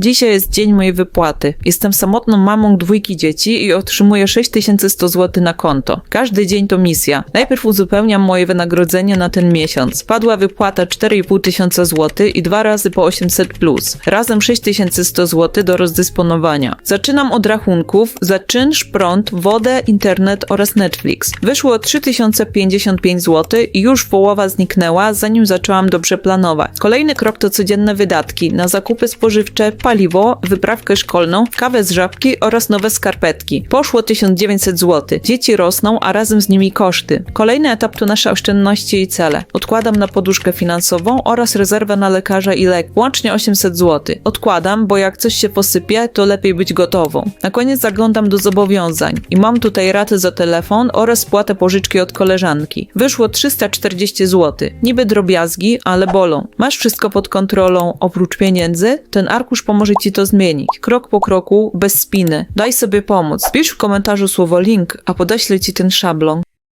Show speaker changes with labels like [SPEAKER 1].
[SPEAKER 1] Dzisiaj jest dzień mojej wypłaty. Jestem samotną mamą dwójki dzieci i otrzymuję 6100 zł na konto. Każdy dzień to misja. Najpierw uzupełniam moje wynagrodzenie na ten miesiąc. Padła wypłata 4,5 tysiąca zł i dwa razy po 800 plus. Razem 6100 zł do rozdysponowania. Zaczynam od rachunków za czynsz, prąd, wodę, internet oraz Netflix. Wyszło 3055 zł i już połowa zniknęła, zanim zaczęłam dobrze planować. Kolejny krok to codzienne wydatki na zakupy spożywcze, paliwo, wyprawkę szkolną, kawę z żabki oraz nowe skarpetki. Poszło 1900 zł. Dzieci rosną, a razem z nimi koszty. Kolejny etap to nasze oszczędności i cele. Odkładam na poduszkę finansową oraz rezerwę na lekarza i lek. Łącznie 800 zł. Odkładam, bo jak coś się posypie, to lepiej być gotową. Na koniec zaglądam do zobowiązań i mam tutaj ratę za telefon oraz spłatę pożyczki od koleżanki. Wyszło 340 zł. Niby drobiazgi, ale bolą. Masz wszystko pod kontrolą oprócz pieniędzy? Ten arkusz pomoże ci to zmienić. Krok po kroku, bez spiny. Daj sobie pomóc. Pisz w komentarzu słowo link, a podeślę ci ten szablon.